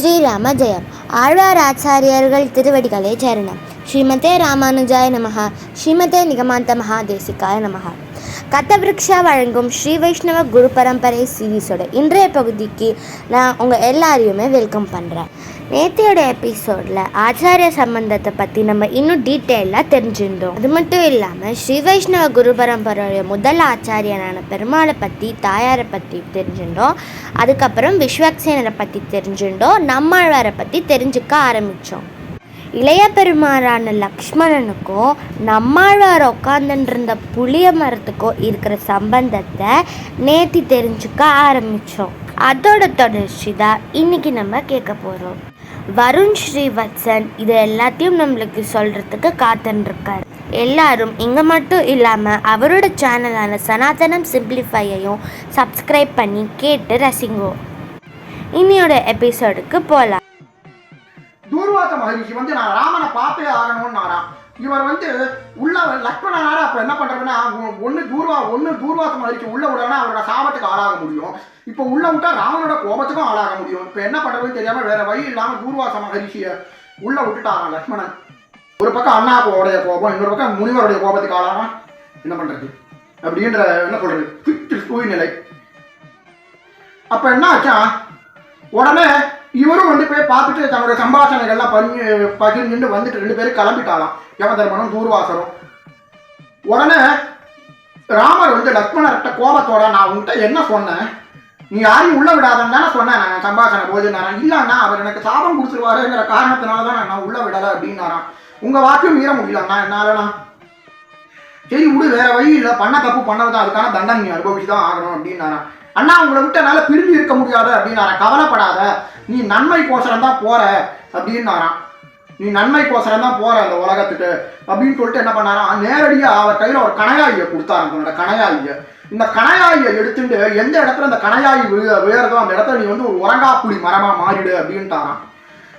ஸ்ரீராம ஜெயம் ஆழ்வார் ஆச்சாரியர்கள் திருவடிகளே சரணம். ஸ்ரீமதே ராமானுஜாய நமஹா. ஸ்ரீமதே நிகமாந்த மகாதேசிகாய நமஹா. கதவிருக்ஷா வழங்கும் ஸ்ரீ வைஷ்ணவ குரு பரம்பரை சீரீஸோட இன்றைய பகுதிக்கு நான் உங்கள் எல்லாரையுமே வெல்கம் பண்ணுறேன் நேற்றையோட எபிசோடில் ஆச்சாரிய சம்பந்தத்தை பற்றி நம்ம இன்னும் டீட்டெயிலாக தெரிஞ்சிருந்தோம். அது மட்டும் இல்லாமல் ஸ்ரீ வைஷ்ணவ குரு பரம்பரையோட முதல் ஆச்சாரியனான பெருமாளை பற்றி தாயாரை பற்றி தெரிஞ்சிருந்தோம். அதுக்கப்புறம் விஸ்வக்சேனரை பற்றி தெரிஞ்சிருந்தோம். நம்மாழ்வாரை பற்றி தெரிஞ்சுக்க ஆரம்பித்தோம் இளைய பெருமாறான லக்ஷ்மணனுக்கும் நம்மாழ்வார் உட்காந்துருந்த புளிய மரத்துக்கும் இருக்கிற சம்பந்தத்தை நேத்தி தெரிஞ்சுக்க ஆரம்பித்தோம் அதோட தொடர்ச்சி தான் இன்னைக்கு நம்ம கேட்க போகிறோம் வருண் ஸ்ரீவத்சன் இது எல்லாத்தையும் நம்மளுக்கு சொல்கிறதுக்கு காத்துருக்கார் எல்லாரும் இங்கே மட்டும் இல்லாமல் அவரோட சேனலான சனாதனம் சிம்பிளிஃபையையும் சப்ஸ்கிரைப் பண்ணி கேட்டு ரசிங்கோ. இன்னியோட எபிசோடுக்கு போகலாம் தூர்வாச மகரிஷி வந்து நான் ராமனை பார்த்தே ஆகணும்னாராம். இவர் வந்து உள்ள லக்ஷ்மணனார அப்ப என்ன பண்றதுன்னா ஒன்னு தூர்வா ஒன்னு தூர்வாச மகரிஷி உள்ள விடனா அவரோட சாபத்துக்கு ஆளாக முடியும். இப்போ உள்ள விட்டா ராமனோட கோபத்துக்கும் ஆளாக முடியும். இப்போ என்ன பண்றதுன்னு தெரியாம வேற வழி இல்லாம தூர்வாச மகரிஷிய உள்ள விட்டுட்டாராம் லக்ஷ்மணன். ஒரு பக்கம் அண்ணாவோடைய கோபம் இன்னொரு பக்கம் முனிவருடைய கோபத்துக்கு ஆளானா? என்ன பண்றது? அப்படின்ற என்ன சொல்றது? திட்டு சூழ்நிலை. அப்ப என்ன ஆச்சா? உடனே இவரும் வந்து போய் பார்த்துட்டு தன்னோட சம்பாஷணைகள்லாம் பண்ணி பகிர்ந்துட்டு வந்துட்டு ரெண்டு பேரும் கிளம்பிட்டாலாம். யமதர்மனும் தூர்வாசரும். உடனே ராமர் வந்து லக்ஷ்மணர்கிட்ட கோபத்தோட நான் உன்கிட்ட என்ன சொன்னேன்? நீ யாரையும் உள்ள விடாதன்னு தானே சொன்னேன் நான் சம்பாஷணை போது நான் இல்லைண்ணா அவர் எனக்கு சாபம் கொடுத்துருவாருங்கிற காரணத்தினால தான் நான் உள்ள விடலை அப்படின்னாரான் உங்கள் வாக்கும் மீற முடியலண்ணா என்னாலண்ணா? சரி விடு வேற வழி இல்லை. பண்ண தப்பு பண்ணதான் அதுக்கான தண்டனை நீ அனுபவிச்சு தான் ஆகணும் அப்படின்னாரான் அண்ணா உங்களை விட்டு என்னால் பிரிஞ்சு இருக்க முடியாது அப்படின்னாராம். கவலைப்படாத. நீ நன்மை கோசரம் தான் போற அப்படின்னாராம். நீ நன்மை கோசரம் தான் போற அந்த உலகத்துக்கு அப்படின்னு சொல்லிட்டு என்ன பண்ணாராம்? நேரடியாக அவர் கையில் ஒரு கணையாயியை கொடுத்தாரு உன்னோட கணையாயியை. இந்த கணையாயை எடுத்துட்டு எந்த இடத்துல அந்த கணையாயி விழு விழுறதோ அந்த இடத்துல நீ வந்து ஒரு உரங்காப்புளி மரமா மாறிடு அப்படின்ட்டாராம்.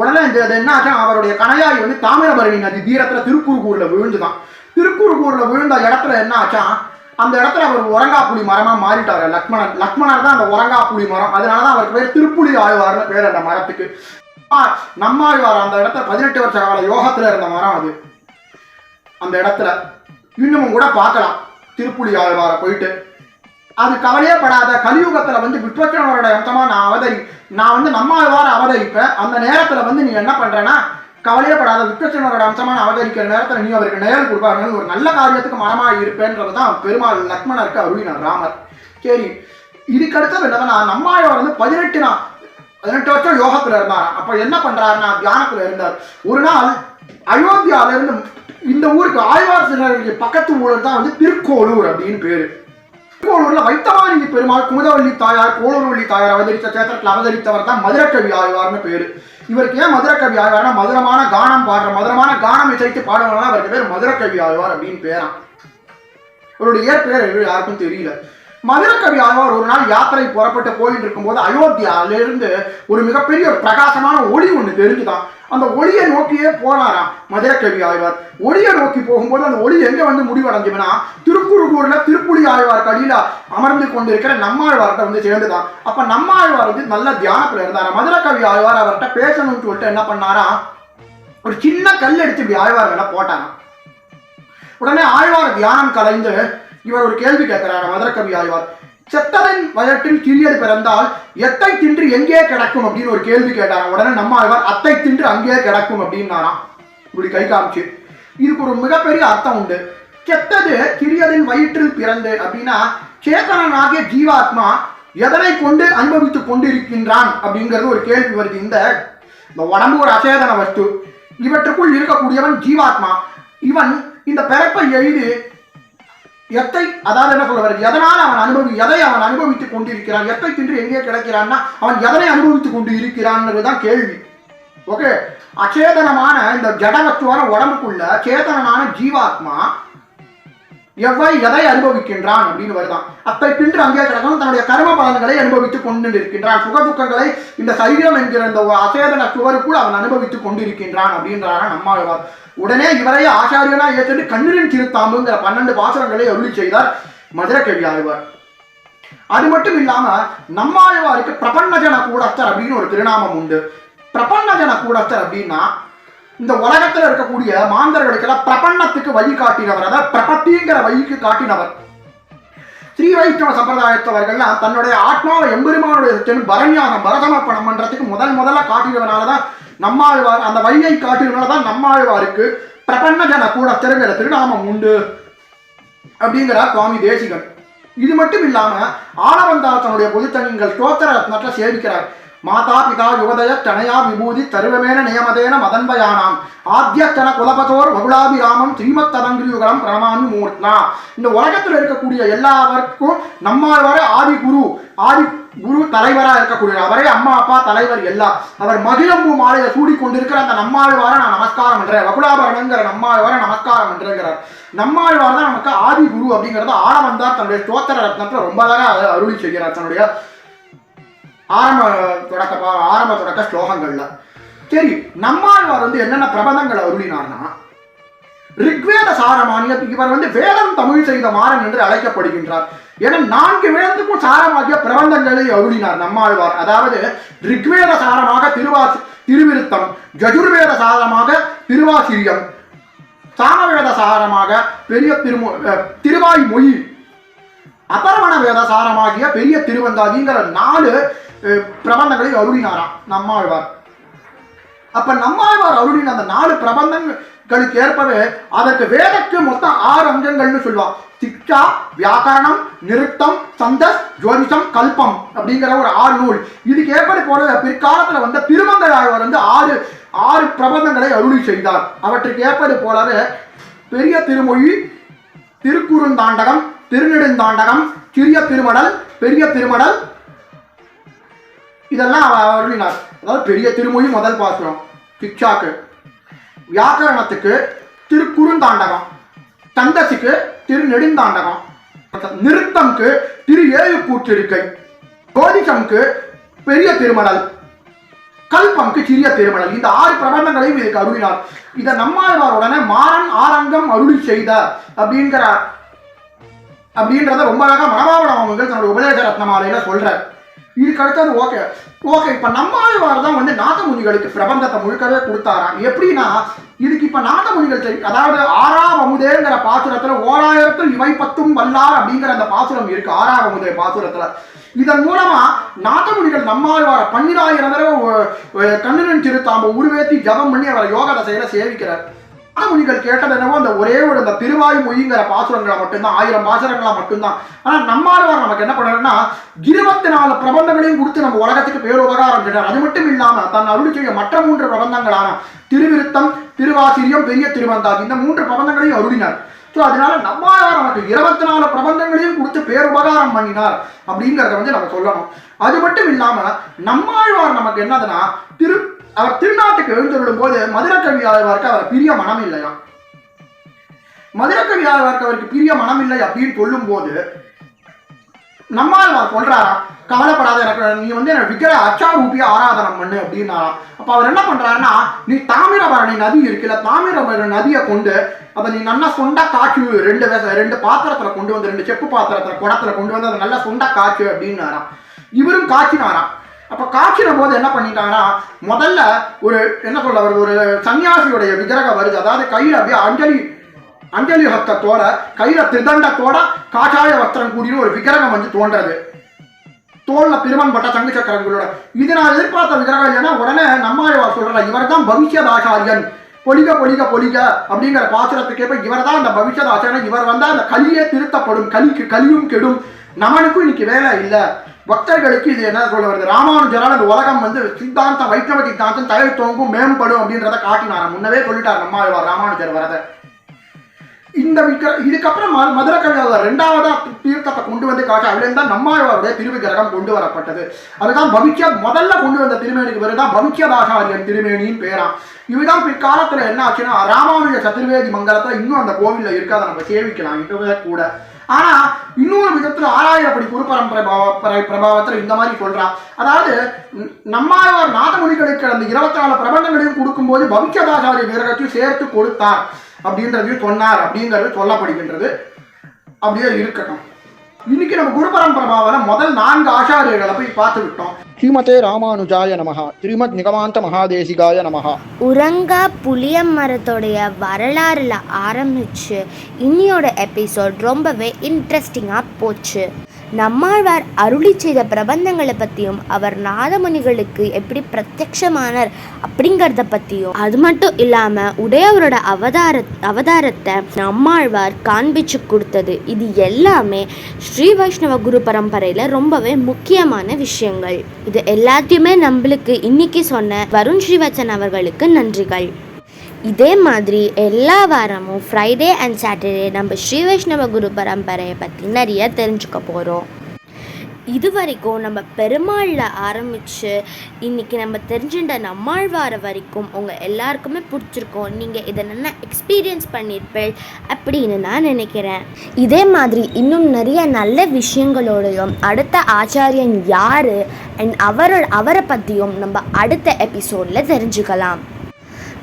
உடனே இந்த அது என்ன ஆச்சா அவருடைய கணையாய் வந்து தாமிரபரணி நதி தீரத்துல திருக்குறுகூர்ல விழுந்துதான். திருக்குறுகூர்ல விழுந்த இடத்துல என்ன ஆச்சான் அந்த இடத்துல அவர் உரங்காப்புலி மரமா மாறிட்டாரு. லக்மணன் லக்மணர் தான் அந்த உரங்காப்புலி மரம். அதனாலதான் அவருக்கு பேர் திருப்புலி ஆழ்வார்னு பேர் அந்த மரத்துக்கு. நம்ம நம்மாழ்வார் அந்த இடத்துல பதினெட்டு வருஷ கால யோகத்துல இருந்த மரம் அது. அந்த இடத்துல. இன்னமும் கூட பார்க்கலாம். திருப்புலி ஆழ்வாரை போயிட்டு. அது கவலையே படாத கலியுகத்துல வந்து விட்வச்சனோட அம்சமா நான் அவதரி நான் வந்து நம்மாழ்வார அவதரிப்பேன். அந்த நேரத்துல வந்து நீ என்ன பண்றேன்னா கவலையே படாத அம்சமான அம்சமா நான் அவதரிக்கிற நேரத்துல நீ அவருக்கு நேரம் கொடுப்பார்கள் ஒரு நல்ல காரியத்துக்கு மரமா இருப்பேன்றது தான் பெருமாள் லக்மணருக்கு அருளினார் ராமர். சரி இதுக்கு அடுத்தது என்னன்னா நம்மாழ்வார் வந்து பதினெட்டு நாள் பதினெட்டு வருஷம் யோகத்துல இருந்தார்? அப்ப என்ன பண்றாருன்னா தியானத்துல இருந்தார். ஒரு நாள் அயோத்தியால இருந்து இந்த ஊருக்கு ஆழ்வார் சிலருக்கு பக்கத்து ஊழல் தான் வந்து திருக்கோளூர் அப்படின்னு பேரு. திருக்கோளூர்ல வைத்தமானிங்க பெருமாள் குமுதவள்ளி தாயார் கோளூர்வள்ளி தாயார் அவதரித்த சேத்திரத்தில் அவதரித்தவர் தான் மதுரக்கவி ஆழ்வார்னு பேரு இவருக்கு ஏன் மதுரக்கவி ஆழ்வார்னா மதுரமான கானம் பாடுற மதுரமான கானம் இசைத்து பாடுறவங்க அவருக்கு பேர் மதுரக்கவி ஆழ்வார் அப்படின்னு பேரான் அவருடைய இயற்பெயர் யாருக்கும் தெரியல மதுரக்கவி ஆழ்வார் ஒரு நாள் யாத்திரை புறப்பட்டு போயிட்டு இருக்கும்போது அயோத்தியாவிலிருந்து ஒரு மிகப்பெரிய ஒரு பிரகாசமான ஒளி ஒன்று தெரிஞ்சுதான். அந்த ஒளியை நோக்கியே போனாராம் மதுரக்கவி ஆழ்வார். ஒளியை நோக்கி போகும்போது அந்த ஒளி எங்கே வந்து முடிவடைஞ்சுன்னா திருக்குறுகூரில் திருப்புலி ஆழ்வார் கடியில் அமர்ந்து கொண்டிருக்கிற நம்மாழ்வார்கிட்ட வந்து சேர்ந்துதான். அப்போ நம்மாழ்வார் வந்து நல்ல தியானத்துல இருந்தாரா? மதுரக்கவி ஆழ்வார் அவர்கிட்ட பேசணும்னு சொல்லிட்டு என்ன பண்ணாரா? ஒரு சின்ன கல் எடுத்து இப்படி ஆழ்வார் மேலே போட்டாராம். உடனே ஆழ்வார் தியானம் கலைந்து இவர் ஒரு கேள்வி கேட்கிறார் மதுரக்கவி ஆழ்வார் செத்தவன் வயற்றில் சிறியது பிறந்தால் எத்தை தின்று எங்கே கிடக்கும் அப்படின்னு ஒரு கேள்வி கேட்டாராம். உடனே நம்ம ஆழ்வார் அத்தை தின்று அங்கே கிடக்கும் அப்படின்னாராம். இப்படி கை காமிச்சு. இதுக்கு ஒரு மிகப்பெரிய அர்த்தம் உண்டு. செத்தது சிறியதின் வயிற்றில் பிறந்து அப்படின்னா சேத்தனனாகிய ஜீவாத்மா எதனை கொண்டு அனுபவித்துக் கொண்டிருக்கின்றான் அப்படிங்கிறது ஒரு கேள்வி வருது. இந்த உடம்பு ஒரு அசேதன வஸ்து. இவற்றுக்குள் இருக்கக்கூடியவன் ஜீவாத்மா. இவன் இந்த பிறப்பை எழுதி எத்தை அதாவது என்ன சொல்ல வருது? எதனால் அவன் அனுபவி எதை அவன் அனுபவித்துக் கொண்டிருக்கிறான்? எத்தை தின்று எங்கே கிடைக்கிறான்னா அவன் எதனை அனுபவித்துக் கொண்டு இருக்கிறான்ன்றதுதான் கேள்வி. ஓகே அச்சேதனமான இந்த ஜடவத்துவான உடம்புக்குள்ள சேதனமான ஜீவாத்மா எவ்வாறு எதை அனுபவிக்கின்றான் அப்படின்னு வருதான் அப்பை பின்று அங்கே கிடக்கணும் தன்னுடைய கர்ம பலன்களை அனுபவித்துக் கொண்டு இருக்கின்றான் சுக துக்கங்களை இந்த சைவம் என்கிற இந்த அசேதன சுவருக்குள் அவன் அனுபவித்துக் கொண்டிருக்கின்றான் அப்படின்றாரா நம்மாழ்வார். உடனே இவரை ஆச்சாரியனா ஏற்று கண்ணீரின் திருத்தாம்புங்கிற பன்னெண்டு பாசனங்களை அருளி செய்தார் மதுரக்கவி ஆழ்வார். அது மட்டும் இல்லாம நம்மாழ்வாருக்கு பிரபன்னஜன கூடஸ்தர் அப்படின்னு ஒரு திருநாமம் உண்டு. பிரபன்னஜன கூடஸ்தர் அப்படின்னா இந்த உலகத்துல இருக்கக்கூடிய மாந்தர்களுக்கெல்லாம் பிரபன்னத்துக்கு வழி காட்டினவர். அதாவது பிரபத்திங்கிற வழிக்கு காட்டினவர். ஸ்ரீ வைஷ்ணவ சம்பிரதாயத்தவர்கள்லாம் தன்னுடைய ஆத்மாவை எம்பெருமானுடைய சென்று பரண்யாகம் பரதமர்ப்பணம் பண்றதுக்கு முதல் முதல்ல காட்டினதுனால தான் நம்மாழ்வார் அந்த வழியை காட்டினதுனால தான் நம்மாழ்வாருக்கு பிரபன்ன ஜன கூட திருங்கிற திருநாமம் உண்டு அப்படிங்கிறார் சுவாமி தேசிகன். இது மட்டும் இல்லாம ஆனவந்தார் தன்னுடைய பொதுத்தனிங்கள் ஸ்தோத்திர ரத்னத்தில் சேவிக்கிறார் மாதா பிதா யுவதய தனயா விபூதி தருவமேன நியமதேன மதன்பயானாம் ஆத்தியத்தன குலபதோர் வகுலாபிராமம் ஸ்ரீமத் ததங்கிரியுகலம் பிரணமாமி மூர்த்னா இந்த உலகத்தில் இருக்கக்கூடிய எல்லாருக்கும் வர ஆதி குரு ஆதி குரு தலைவராக இருக்கக்கூடிய அவரே அம்மா அப்பா தலைவர் எல்லாம். அவர் மகிழம்பூ மாலையை சூடி கொண்டிருக்கிற அந்த நம்மாழ்வாரை நான் நமஸ்காரம் பண்றேன். வகுலாபரணங்கிற நம்மாழ்வாரை நமஸ்காரம் பண்றேங்கிறார். நம்மாழ்வார் தான் நமக்கு ஆதி குரு அப்படிங்கிறத ஆழவந்தார் தன்னுடைய ஸ்தோத்திர ரத்னத்தில் ரொம்ப அழகா அருளி செய்கிறார் தன்னுடைய ஆரம்ப தொடக்க ஆரம்ப தொடக்க ஸ்லோகங்கள்ல. சரி நம்மாழ்வார் வந்து என்னென்ன பிரபந்தங்களை அருளினார்னா ரிக்வேத சாரமானிய இவர் வந்து வேதம் தமிழ் செய்த மாறன் என்று அழைக்கப்படுகின்றார். என நான்கு வேதத்துக்கும் சாரமாகிய பிரபந்தங்களை அருளினார் நம்மாழ்வார். அதாவது ரிக்வேத சாரமாக திருவாசி திருவிருத்தம் ஜஜுர்வேத சாரமாக திருவாசிரியம் சாமவேத சாரமாக பெரிய திருமு அஹ், திருவாய் மொழி அதர்வண வேத சாரமாகிய பெரிய திருவந்தாதிங்கிற நாலு பிரபந்தங்களை அருளினாராம். நம்மாழ்வார். அப்ப நம்மாழ்வார் அருளின அந்த நாலு பிரபந்தங்களுக்கு ஏற்பவே அதற்கு வேதக்கு மொத்தம் ஆறு அங்கங்கள்னு சொல்லுவான் சிக்ஷா வியாக்கரணம் நிறுத்தம் சந்தஸ் ஜோதிஷம் கல்பம் அப்படிங்கிற ஒரு ஆறு நூல். இதுக்கு ஏற்படி போல பிற்காலத்துல வந்த திருமங்கையாழ்வார் வந்து ஆறு ஆறு பிரபந்தங்களை அருளி செய்தார். அவற்றுக்கு ஏற்பது போலவே பெரிய திருமொழி திருக்குறுந்தாண்டகம் திருநெடுந்தாண்டகம் சிறிய திருமடல் பெரிய திருமடல் இதெல்லாம் அருளினார் அதாவது பெரிய திருமொழி முதல் பாசுரம். சிக்ஷாக்கு வியாக்கரணத்துக்கு திருக்குறுந்தாண்டகம். தந்தசிக்கு திரு நெடுந்தாண்டகம் நிறுத்தம்க்கு திரு ஏழு கூற்றிருக்கை. கோதிசம்க்கு பெரிய திருமணல். கல்பம்க்கு சிறிய திருமணல். இந்த ஆறு பிரபந்தங்களையும் இதுக்கு அருளினார். இதை நம்மாழ்வார் உடனே மாறன் ஆரங்கம் அருளி செய்த அப்படிங்கிற அப்படின்றத ரொம்ப அழகா மனபாவனம் அவங்க தன்னோட உபதேச ரத்னமாலையில சொல்றார். இதுக்கு அடுத்தது ஓகே. ஓகே இப்போ நம்மாழ்வார் தான் வந்து நாதமுனிகளுக்கு பிரபந்தத்தை முழுக்கவே கொடுத்தாராம். எப்படின்னா இதுக்கு இப்போ நாதமுனிகள் தெரி- அதாவது ஆறாம் அமுதேங்கிற பாசுரத்துல ஓராயிரத்தில் இவை பத்தும் வல்லார் அப்படிங்கிற அந்த பாசுரம் இருக்கு ஆறாம் அமுதே பாசுரத்தில். இதன் மூலமா நாதமுனிகள் நம்மாழ்வார பன்னிராயிரம் தடவை கண்ணுடன் திருத்தாம்ப உருவேத்தி ஜபம் பண்ணி அவரை யோக தசையில சேவிக்கிறார். நாதமுனிகள் கேட்டது என்னவோ அந்த ஒரே ஒரு அந்த திருவாய் மொழிங்கிற பாசுரங்களை மட்டும்தான் ஆயிரம் பாசுரங்களா மட்டும்தான். ஆனால் நம்மாழ்வார் நமக்கு என்ன பண்ணாருன்னா இருபத்தி நாலு பிரபந்தங்களையும் கொடுத்து நம்ம உலகத்துக்கு பேருபகாரம் செய்றார் அது மட்டும் இல்லாமல் தன் அருள் செய்ய மற்ற மூன்று பிரபந்தங்களான திருவிருத்தம் திருவாசிரியம் பெரிய திருவந்தாதி இந்த மூன்று பிரபந்தங்களையும் அருளினார். ஸோ அதனால நம்மாழ்வார் நமக்கு இருபத்தி நாலு பிரபந்தங்களையும் கொடுத்து பேருபகாரம் பண்ணினார் அப்படிங்கிறத வந்து நம்ம சொல்லணும். அது மட்டும் இல்லாமல் நம்மாழ்வார் நமக்கு என்னதுன்னா திரு அவர் திருநாட்டுக்கு எழுந்தருளும் போது மதுரக்கவி ஆழ்வார்க்கு அவர் பிரிய மனம் இல்லையா மதுரக்கவி ஆழ்வார்க்கு அவருக்கு பிரிய மனம் இல்லை அப்படின்னு சொல்லும் போது நம்மாழ்வார் சொல்றாராம் கவலைப்படாத எனக்கு நீ வந்து எனக்கு விக்கிர அச்சாரூபிய ஆராதனம் பண்ணு அப்படின்னாராம் அப்ப அவர் என்ன பண்றாருன்னா நீ தாமிரபரணி நதி இருக்குல்ல தாமிரபரணி நதியை கொண்டு அதை நீ நல்லா சொண்டா காய்ச்சு ரெண்டு ரெண்டு பாத்திரத்துல கொண்டு வந்து ரெண்டு செப்பு பாத்திரத்துல குடத்துல கொண்டு வந்து அதை நல்லா சொண்டா காய்ச்சு அப்படின்னாராம் இவரும் காய்ச்சினாராம் அப்போ காய்ச்சின போது என்ன பண்ணிட்டாங்கன்னா முதல்ல ஒரு என்ன சொல்ல ஒரு ஒரு சன்னியாசியுடைய விக்கிரகம் வருது. அதாவது கையில் அப்படியே அஞ்சலி அஞ்சலி ஹஸ்தத்தோட கையில் திருதண்டத்தோட காஷாய வஸ்திரம் கூடிய ஒரு விக்கிரகம் வந்து தோன்றது. தோல்ல பெருமன் பட்ட சங்கு சக்கரங்களோட. இது நான் எதிர்பார்த்த விக்கிரகம் இல்லைன்னா உடனே நம்மாழ்வார் சொல்கிறேன் இவர் தான் பவிஷ்யதாச்சாரியன். பொலிக பொலிக பொலிக அப்படிங்கிற பாசுரத்துக்கு இப்போ இவர் தான் அந்த பவிஷ்யதாச்சாரியன். இவர் வந்தால் அந்த கலியே திருத்தப்படும் கலிக்கு கலியும் கெடும். நமனுக்கும் இன்னைக்கு வேலை இல்லை. பக்தர்களுக்கு இது என்ன சொல்ல வருது? ராமானுஜரால் அந்த உலகம் வந்து சித்தாந்தம் வைஷ்ணவ சித்தாந்தம் தலை தோங்கும் மேம்படும் அப்படின்றத காட்டினார் முன்னவே சொல்லிட்டார் நம்மாழ்வார் ராமானுஜர் வரத. இந்த விக்கிர இதுக்கப்புறம் ம- மதுரை கவியாளர் ரெண்டாவதா தீர்த்தத்தை கொண்டு வந்து காட்ட அதுலேருந்து தான் நம்மாழ்வாருடைய திருவிக்கிரகம் கொண்டு வரப்பட்டது. அதுதான் பவிஷ்ய முதல்ல கொண்டு வந்த திருமேனிக்கு பேரு தான் பவிஷ்யதாசாரியன் திருமேனியின் பேராம். இதுதான் பிற்காலத்துல என்ன ஆச்சுன்னா ராமானுஜ சதுர்வேதி மங்கலத்துல இன்னும் அந்த கோவில்ல இருக்காத நம்ம சேவிக்கலாம் இப்பவே கூட. ஆனா இன்னொரு விதத்துல ஆறாயிரப்படி குருபரம்பரை பாவ- பரை- பிரபாவத்துல இந்த மாதிரி சொல்றான் அதாவது நம்மாழ்வார் நாதமுனிகளுக்கு அந்த இருபத்தி நாலு பிரபந்தங்களையும் கொடுக்கும்போது பவிக்கதாசாரிய வீரகத்தையும் சேர்த்து கொடுத்தார் அப்படின்றதையும் சொன்னார் அப்படிங்கிறது சொல்லப்படுகின்றது. அப்படியே இருக்கட்டும். இன்னைக்கு நம்ம குரு பரம்பரமாவில முதல் நான்கு ஆச்சாரியர்களை போய் பார்த்து விட்டோம் ஸ்ரீமதே ராமானுஜாய நமஹா. ஸ்ரீமத் நிகமாந்த மகாதேசிகாய நமஹா. உரங்கா புளிய மரத்தோடைய வரலாறுல ஆரம்பிச்சு இன்னியோட எபிசோட் ரொம்பவே இன்ட்ரெஸ்டிங்காக போச்சு. நம்மாழ்வார் அருளி செய்த பிரபந்தங்களை பற்றியும் அவர் நாதமுனிகளுக்கு எப்படி பிரத்யக்ஷமானார் அப்படிங்கிறத பற்றியும் அது மட்டும் இல்லாமல் உடையவரோட அவதார அவதாரத்தை நம்மாழ்வார் காண்பிச்சு கொடுத்தது. இது எல்லாமே ஸ்ரீ வைஷ்ணவ குரு பரம்பரையில் ரொம்பவே முக்கியமான விஷயங்கள். இது எல்லாத்தையுமே நம்மளுக்கு இன்னைக்கு சொன்ன வருண் ஸ்ரீவச்சன் அவர்களுக்கு நன்றிகள். இதே மாதிரி எல்லா வாரமும் ஃப்ரைடே அண்ட் சாட்டர்டே நம்ம ஸ்ரீ வைஷ்ணவ குரு பரம்பரையை பற்றி நிறைய தெரிஞ்சுக்க போகிறோம் இது வரைக்கும் நம்ம பெருமாளில் ஆரம்பித்து இன்னைக்கு நம்ம தெரிஞ்சுட்ட நம்மாழ்வார வரைக்கும் உங்கள் எல்லாருக்குமே பிடிச்சிருக்கோம். நீங்கள் இதை நல்லா எக்ஸ்பீரியன்ஸ் பண்ணியிருப்பேள் அப்படின்னு நான் நினைக்கிறேன். இதே மாதிரி இன்னும் நிறைய நல்ல விஷயங்களோடையும் அடுத்த ஆச்சாரியன் யார் அண்ட் அவரோட அவரை பற்றியும் நம்ம அடுத்த எபிசோடில் தெரிஞ்சுக்கலாம்.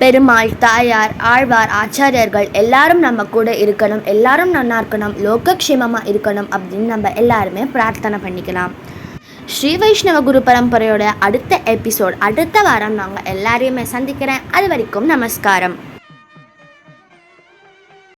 பெருமாள் தாயார் ஆழ்வார் ஆச்சாரியர்கள் எல்லாரும் நம்ம கூட இருக்கணும் எல்லாரும் நல்லா இருக்கணும் லோகக்ஷேமமாக இருக்கணும் அப்படின்னு நம்ம எல்லாருமே பிரார்த்தனை பண்ணிக்கலாம். ஸ்ரீ வைஷ்ணவ குரு பரம்பரையோட அடுத்த எபிசோட் அடுத்த வாரம் நாங்கள் எல்லாரையுமே சந்திக்கிறேன். அது வரைக்கும் நமஸ்காரம்.